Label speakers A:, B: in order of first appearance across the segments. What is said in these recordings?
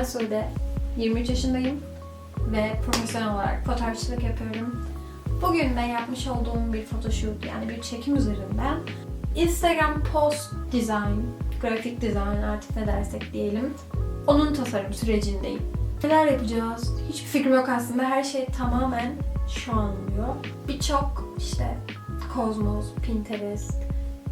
A: Ben Sude, 23 yaşındayım ve profesyonel olarak fotoğrafçılık yapıyorum. Bugün de yapmış olduğum bir photoshoot yani bir çekim üzerinden Instagram post design, grafik design artık ne dersek diyelim. Onun tasarım sürecindeyim. Neler yapacağız? Hiçbir fikrim yok aslında. Her şey tamamen şu an oluyor. Birçok işte Cosmos, Pinterest,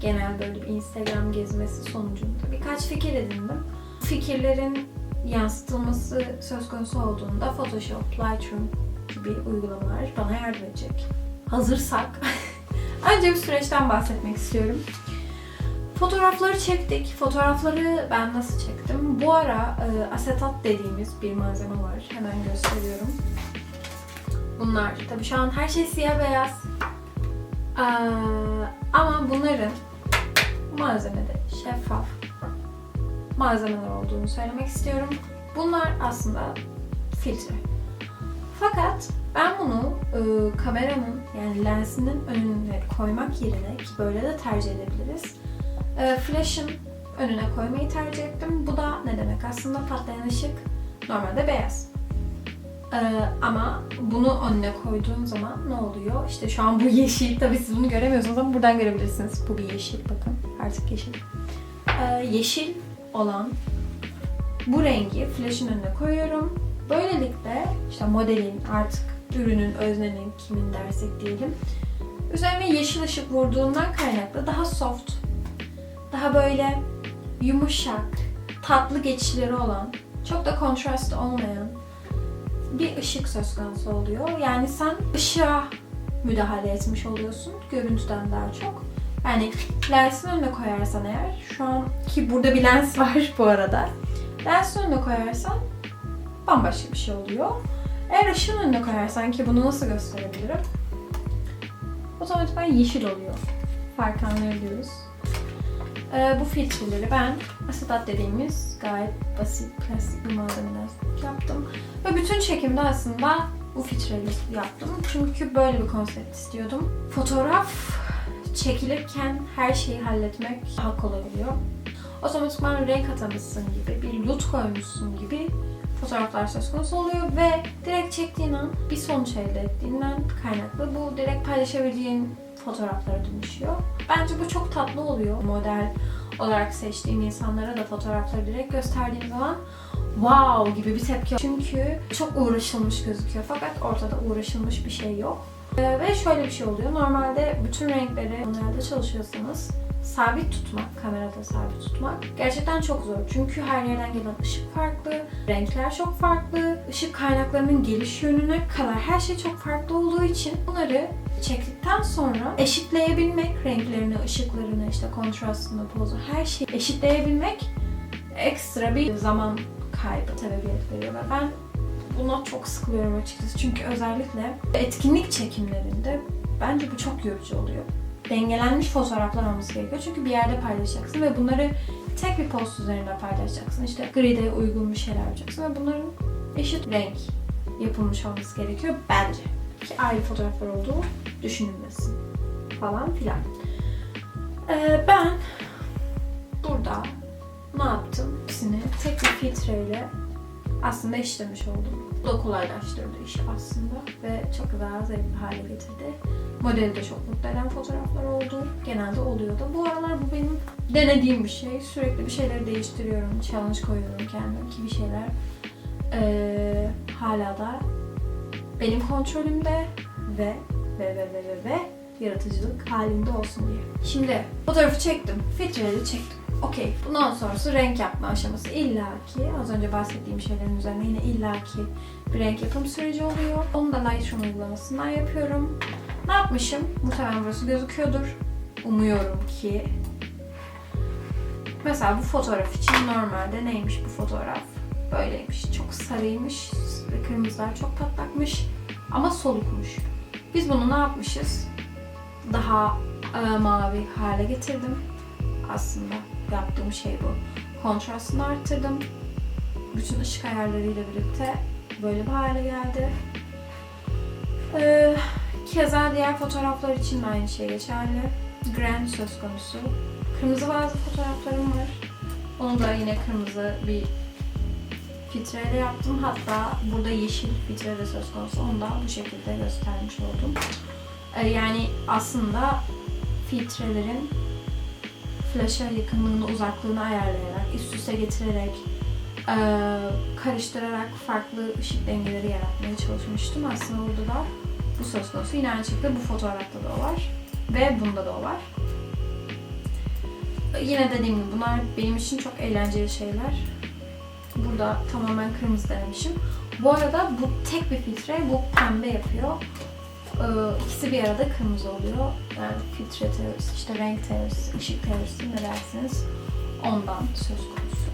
A: genel böyle bir Instagram gezmesi sonucunda birkaç fikir edindim. Fikirlerin yansıtılması söz konusu olduğunda Photoshop, Lightroom gibi uygulamalar bana yardım edecek. Hazırsak önce bir süreçten bahsetmek istiyorum. Fotoğrafları çektik. Fotoğrafları ben nasıl çektim? Bu ara e, asetat dediğimiz bir malzeme var. Hemen gösteriyorum. Bunlar. Tabii şu an her şey siyah beyaz. Aa, ama bunların malzemede şeffaf malzemeler olduğunu söylemek istiyorum. Bunlar aslında filtre. Fakat ben bunu e, kameranın yani lensinin önüne koymak yerine ki böyle de tercih edebiliriz. E, flash'ın önüne koymayı tercih ettim. Bu da ne demek? Aslında patlayan ışık normalde beyaz. E, ama bunu önüne koyduğum zaman ne oluyor? İşte şu an bu yeşil. Tabii siz bunu göremiyorsunuz ama buradan görebilirsiniz. Bu bir yeşil. Bakın artık yeşil. E, yeşil olan bu rengi flash'ın önüne koyuyorum. Böylelikle işte modelin artık ürünün, öznenin kimin dersek diyelim. Üzerine yeşil ışık vurduğundan kaynaklı daha soft, daha böyle yumuşak, tatlı geçişleri olan, çok da kontrast olmayan bir ışık söz konusu oluyor. Yani sen ışığa müdahale etmiş oluyorsun görüntüden daha çok. Yani lensin önüne koyarsan eğer, şu an ki burada bir lens var bu arada. Lensin önüne koyarsan bambaşka bir şey oluyor. Eğer ışığın önüne koyarsan ki bunu nasıl gösterebilirim? Otomatikman yeşil oluyor. Fark anlayabiliyoruz. Ee, bu filtreleri ben asetat dediğimiz gayet basit plastik bir malzemeden yaptım. Ve bütün çekimde aslında bu filtreleri yaptım. Çünkü böyle bir konsept istiyordum. Fotoğraf çekilirken her şeyi halletmek daha kolay oluyor. Otomatikman renk atamışsın gibi, bir lut koymuşsun gibi fotoğraflar söz konusu oluyor ve direkt çektiğin an bir sonuç elde ettiğinden kaynaklı bu direkt paylaşabileceğin fotoğraflara dönüşüyor. Bence bu çok tatlı oluyor. Model olarak seçtiğin insanlara da fotoğrafları direkt gösterdiğin zaman wow gibi bir tepki. Çünkü çok uğraşılmış gözüküyor fakat ortada uğraşılmış bir şey yok. Ee, ve şöyle bir şey oluyor. Normalde bütün renkleri onlarda çalışıyorsanız sabit tutmak, kamerada sabit tutmak gerçekten çok zor. Çünkü her yerden gelen ışık farklı, renkler çok farklı, ışık kaynaklarının geliş yönüne kadar her şey çok farklı olduğu için bunları çektikten sonra eşitleyebilmek, renklerini, ışıklarını, işte kontrastını, pozu, her şeyi eşitleyebilmek ekstra bir zaman kaybı sebebiyet veriyor ve ben buna çok sıkılıyorum açıkçası. Çünkü özellikle etkinlik çekimlerinde bence bu çok yorucu oluyor dengelenmiş fotoğraflar olması gerekiyor. Çünkü bir yerde paylaşacaksın ve bunları tek bir post üzerinde paylaşacaksın. İşte gride uygun bir şeyler yapacaksın ve bunların eşit renk yapılmış olması gerekiyor bence. Ki ayrı fotoğraflar olduğu düşünülmesin falan filan. Ee, ben burada ne yaptım? Hepsini tek bir filtreyle aslında işlemiş oldum. Bu da kolaylaştırdı işi aslında ve çok daha zevkli hale getirdi. Modeli de çok mutlu eden fotoğraflar oldu. Genelde oluyor da. Bu aralar bu benim denediğim bir şey. Sürekli bir şeyleri değiştiriyorum. Challenge koyuyorum kendim ki bir şeyler ee, hala da benim kontrolümde ve ve ve ve ve, ve yaratıcılık halinde olsun diye. Şimdi fotoğrafı çektim. Filtreleri çektim. Okey. Bundan sonrası renk yapma aşaması illaki az önce bahsettiğim şeylerin üzerine yine illaki bir renk yapım süreci oluyor. Onu da Lightroom uygulamasından yapıyorum. Ne yapmışım? Muhtemelen burası gözüküyordur. Umuyorum ki. Mesela bu fotoğraf için normalde neymiş bu fotoğraf? Böyleymiş. Çok sarıymış. Kırmızılar çok patlakmış. Ama solukmuş. Biz bunu ne yapmışız? Daha e, mavi hale getirdim. Aslında yaptığım şey bu. Kontrastını arttırdım. Bütün ışık ayarlarıyla birlikte böyle bir hale geldi. Ee, keza diğer fotoğraflar için de aynı şey geçerli. Grand söz konusu. Kırmızı bazı fotoğraflarım var. Onu da yine kırmızı bir filtreyle yaptım. Hatta burada yeşil filtre de söz konusu. Onu da bu şekilde göstermiş oldum. Ee, yani aslında filtrelerin flaşa yakınlığını, uzaklığını ayarlayarak, üst üste getirerek, e, karıştırarak farklı ışık dengeleri yaratmaya çalışmıştım. Aslında burada da bu söz konusu. Yine aynı şekilde bu fotoğrafta da o var. Ve bunda da o var. Yine dediğim gibi bunlar benim için çok eğlenceli şeyler. Burada tamamen kırmızı denemişim. Bu arada bu tek bir filtre, bu pembe yapıyor. Ee, ikisi bir arada kırmızı oluyor. Filtre teorisi, işte renk teorisi, ışık teorisi ne dersiniz ondan söz konusu.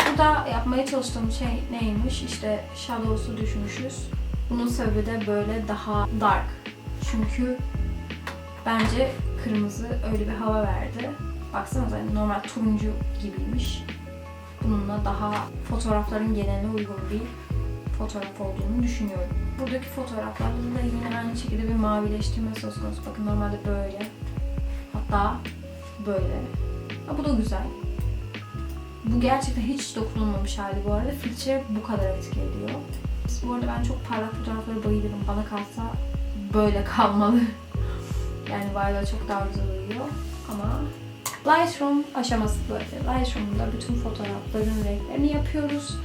A: Burada yapmaya çalıştığım şey neymiş? İşte shadows'u düşmüşüz. Bunun sebebi de böyle daha dark. Çünkü bence kırmızı öyle bir hava verdi. Baksanıza normal turuncu gibiymiş. Bununla daha fotoğrafların geneline uygun bir fotoğraf olduğunu düşünüyorum. Buradaki fotoğraflarda da yine aynı şekilde bir mavileştirme söz konusu. Bakın normalde böyle. Hatta böyle. Ha, bu da güzel. Bu gerçekten hiç dokunulmamış hali bu arada. Filtre bu kadar etki ediyor. Bu arada ben çok parlak fotoğraflara bayılırım. Bana kalsa böyle kalmalı. yani Viola çok daha güzel uyuyor. Ama Lightroom aşaması böyle. Lightroom'da bütün fotoğrafların renklerini yapıyoruz.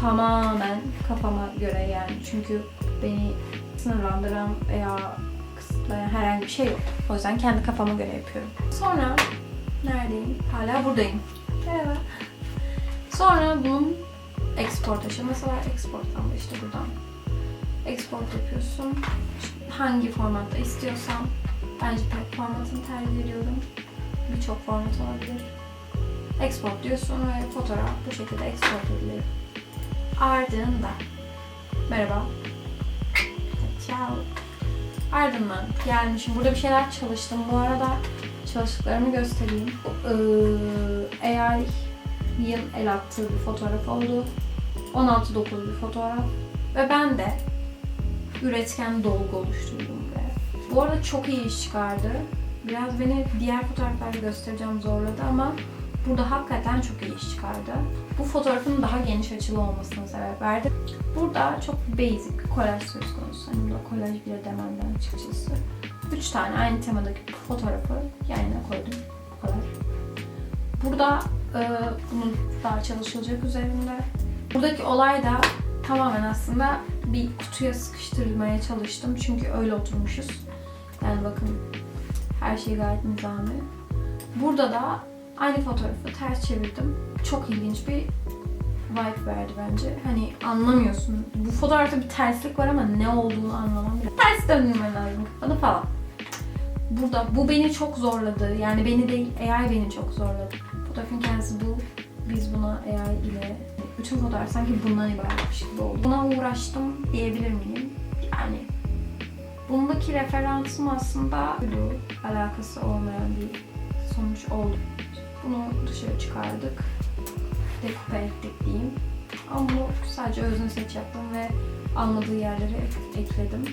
A: Tamamen kafama göre yani. Çünkü beni sınırlandıran veya kısıtlayan herhangi bir şey yok. O yüzden kendi kafama göre yapıyorum. Sonra neredeyim? Hala buradayım. Merhaba. Sonra bunun export aşaması var. Export'tan da işte buradan export yapıyorsun. Hangi formatta istiyorsan ben JPEG formatını tercih ediyorum. Birçok format olabilir. Export diyorsun ve fotoğraf bu şekilde export edilir. Ardından merhaba. Ciao. Ardından gelmişim. Burada bir şeyler çalıştım. Bu arada çalıştıklarımı göstereyim. Ee, AI'ın el attığı bir fotoğraf oldu. 16-9 bir fotoğraf. Ve ben de üretken dolgu oluşturdum buraya. Bu arada çok iyi iş çıkardı. Biraz beni diğer fotoğraflarda göstereceğim zorladı ama burada hakikaten çok iyi iş çıkardı. Bu fotoğrafın daha geniş açılı olmasına sebep verdi. Burada çok basic kolaj söz konusu. Hani burada kolaj bile demem ben açıkçası. Üç tane aynı temadaki fotoğrafı yan koydum. Bu kadar. Burada e, bunun daha çalışılacak üzerinde. Buradaki olay da tamamen aslında bir kutuya sıkıştırmaya çalıştım. Çünkü öyle oturmuşuz. Yani bakın her şey gayet nizami. Burada da aynı fotoğrafı ters çevirdim. Çok ilginç bir vibe verdi bence. Hani anlamıyorsun. Bu fotoğrafta bir terslik var ama ne olduğunu anlamam. Ters döndürmen lazım kafanı falan. Burada bu beni çok zorladı. Yani beni değil AI beni çok zorladı. Fotoğrafın kendisi bu. Biz buna AI ile bütün fotoğraf sanki bundan ibaretmiş gibi oldu. Buna uğraştım diyebilir miyim? Yani bundaki referansım aslında alakası olmayan bir sonuç oldu. Bunu dışarı çıkardık. Dekupe ettik diyeyim. Ama bu sadece özne seç yaptım ve almadığı yerlere ek- ekledim.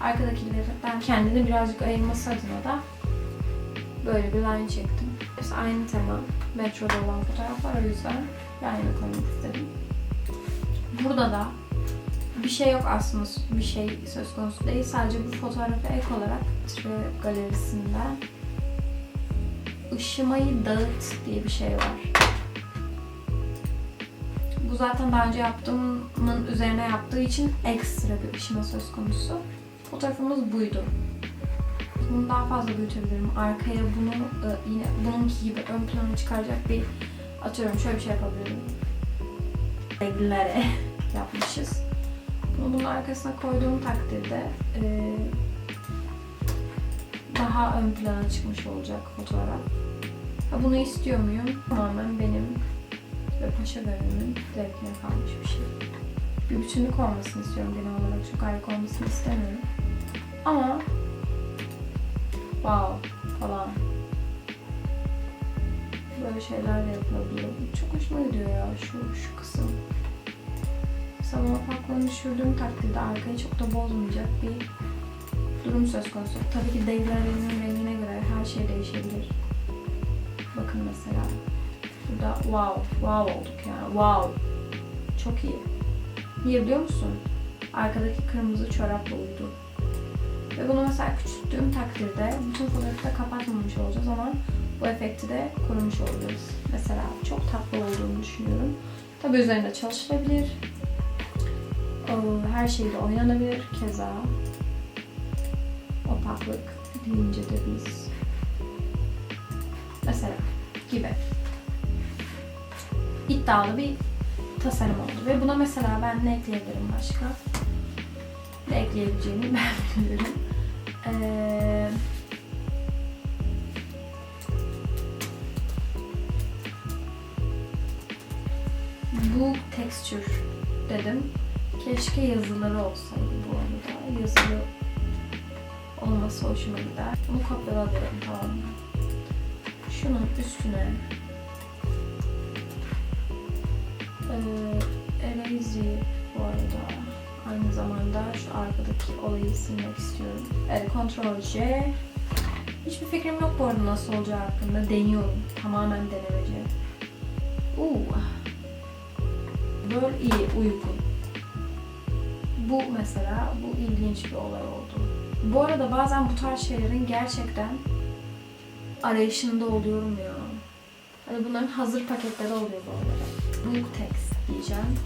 A: Arkadakileri ben kendini birazcık ayırması adına da böyle bir line çektim. İşte aynı tema metroda olan fotoğraflar o yüzden yan yana koymak istedim. Burada da bir şey yok aslında bir şey söz konusu değil. Sadece bu fotoğrafa ek olarak Tre galerisinde ışımayı dağıt diye bir şey var. Bu zaten daha önce yaptığımın üzerine yaptığı için ekstra bir ışıma söz konusu. Fotoğrafımız buydu. Bunu daha fazla büyütebilirim. Arkaya bunu yine bununki gibi ön plana çıkaracak bir atıyorum şöyle bir şey yapabilirim. Reglere yapmışız. Bunu bunun arkasına koyduğum takdirde e, daha ön plana çıkmış olacak fotoğraf. Ha, bunu istiyor muyum? Tamamen benim ve Paşa Garı'nın zevkine kalmış bir şey. Bir bütünlük olmasını istiyorum genel olarak. Çok ayrık olmasını istemiyorum. Ama wow falan böyle şeyler de yapılabiliyor. Çok hoşuma gidiyor ya şu, şu kısım. Salon farklarını düşürdüğüm takdirde arkayı çok da bozmayacak bir durum söz konusu. Tabii ki devrelerinin rengine göre her şey değişebilir. Bakın mesela burada wow, wow olduk yani wow. çok iyi. Niye biliyor musun? Arkadaki kırmızı çorapla uydu. Ve bunu mesela küçülttüğüm takdirde bütün fotoğrafı da kapatmamış olacağız ama bu efekti de korumuş olacağız. Mesela çok tatlı olduğunu düşünüyorum. Tabi üzerinde çalışılabilir. Ee, Her şeyde oynanabilir. Keza opaklık deyince de biz mesela gibi iddialı bir tasarım oldu. Ve buna mesela ben ne ekleyebilirim başka? Ne ekleyebileceğimi ben bilirim. Ee, bu texture dedim. Keşke yazıları olsaydı bu arada. Yazılı olması hoşuma gider. Bunu kopyalıyorum tamam? Şunun üstüne ee, Eraser bu arada aynı zamanda şu arkadaki olayı silmek istiyorum. Evet, Ctrl C. Hiçbir fikrim yok bu arada nasıl olacağı hakkında. Deniyorum. Tamamen denemece. Uuu. Böyle iyi, uygun. Bu mesela, bu ilginç bir olay oldu. Bu arada bazen bu tarz şeylerin gerçekten arayışında oluyorum ya. Hani bunların hazır paketleri oluyor bu arada. Book text diyeceğim.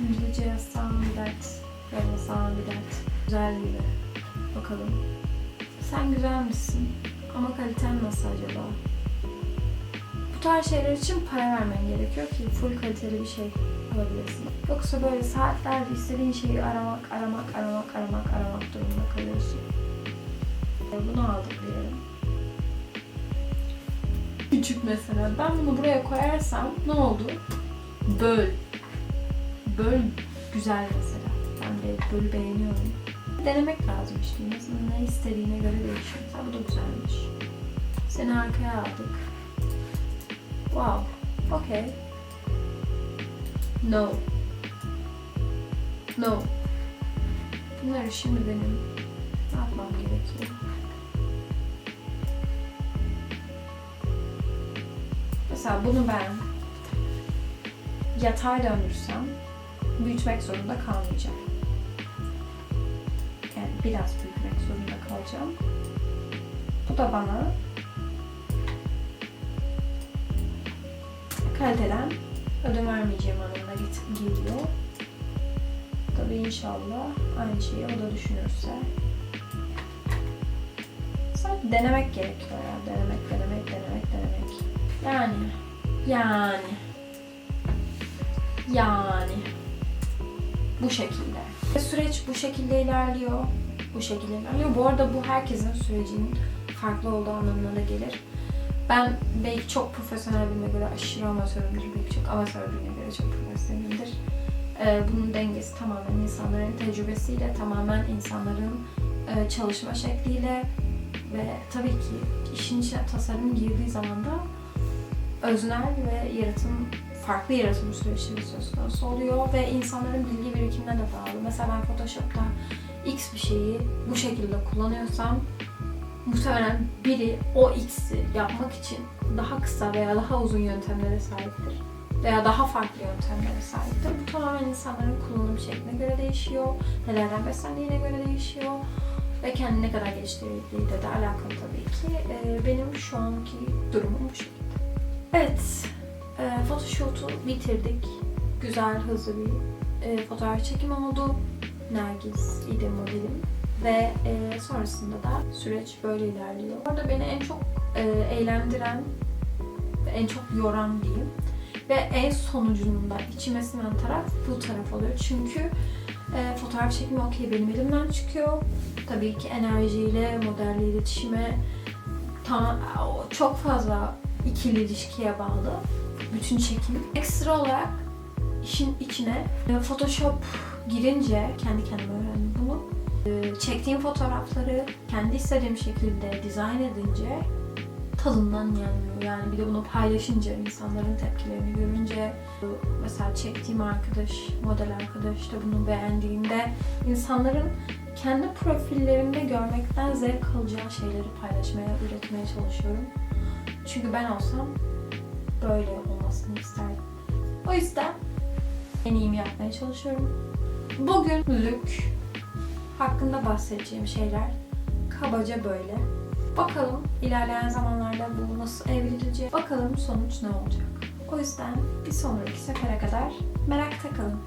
A: İngilizce yazsam bir dert, yazmasam bir dert. Güzel gibi. Bakalım. Sen güzel misin? Ama kaliten nasıl acaba? Bu tarz şeyler için para vermen gerekiyor ki full kaliteli bir şey alabilirsin. Yoksa böyle saatlerce istediğin şeyi aramak, aramak, aramak, aramak, aramak durumunda kalıyorsun. Bunu aldık diyelim. Küçük mesela. Ben bunu buraya koyarsam ne oldu? Böl. Böl güzel mesela. Ben de bölü beğeniyorum. Denemek lazım işte. İnsanın ne istediğine göre değişiyor. Mesela bu da güzelmiş. Seni arkaya aldık. Wow. Okay. No. No. Bunları şimdi benim ne yapmam gerekiyor? Mesela bunu ben yatay döndürsem büyütmek zorunda kalmayacağım. Yani biraz büyütmek zorunda kalacağım. Bu da bana kaliteden ödün vermeyeceğim anlamına geliyor. Tabii inşallah aynı şeyi o da düşünürse. Sadece denemek gerekiyor ya. Denemek, denemek, denemek, denemek. Yani, yani, yani bu şekilde. Süreç bu şekilde ilerliyor. Bu şekilde ilerliyor. Bu arada bu herkesin sürecinin farklı olduğu anlamına da gelir. Ben belki çok profesyonel birine göre aşırı amatörümdür. Belki çok amatör birine göre çok profesyonelimdir. Ee, bunun dengesi tamamen insanların tecrübesiyle, tamamen insanların e, çalışma şekliyle ve tabii ki işin içine tasarım girdiği zaman da öznel ve yaratım farklı yaratım süreçleri söz konusu oluyor ve insanların bilgi birikimine de bağlı. Mesela ben Photoshop'ta X bir şeyi bu şekilde kullanıyorsam muhtemelen biri o X'i yapmak için daha kısa veya daha uzun yöntemlere sahiptir. Veya daha farklı yöntemlere sahiptir. Bu tamamen insanların kullanım şekline göre değişiyor. Nelerden beslendiğine göre değişiyor. Ve kendini ne kadar geliştirdiğiyle de alakalı tabii ki. Ee, benim şu anki durumum bu şekilde. Evet, e, photoshoot'u bitirdik. Güzel, hızlı bir e, fotoğraf çekimi oldu. Nergis idi modelim. Ve e, sonrasında da süreç böyle ilerliyor. Orada beni en çok e, eğlendiren ve en çok yoran diyeyim ve en sonucunda içime sinen taraf bu taraf oluyor. Çünkü e, fotoğraf çekimi okey benim elimden çıkıyor. Tabii ki enerjiyle, modelle iletişime tam, çok fazla ikili ilişkiye bağlı bütün çekim. Ekstra olarak işin içine e, Photoshop girince kendi kendime öğrendim bunu. E, Çektiğim fotoğrafları kendi istediğim şekilde dizayn edince tadından yenmiyor. Yani bir de bunu paylaşınca, insanların tepkilerini görünce mesela çektiğim arkadaş, model arkadaş da bunu beğendiğinde insanların kendi profillerinde görmekten zevk alacağı şeyleri paylaşmaya, üretmeye çalışıyorum. Çünkü ben olsam böyle olmasını isterdim. O yüzden en iyimi yapmaya çalışıyorum. Bugünlük hakkında bahsedeceğim şeyler kabaca böyle. Bakalım ilerleyen zamanlarda bu nasıl evrilecek. Bakalım sonuç ne olacak. O yüzden bir sonraki sefere kadar merakta kalın.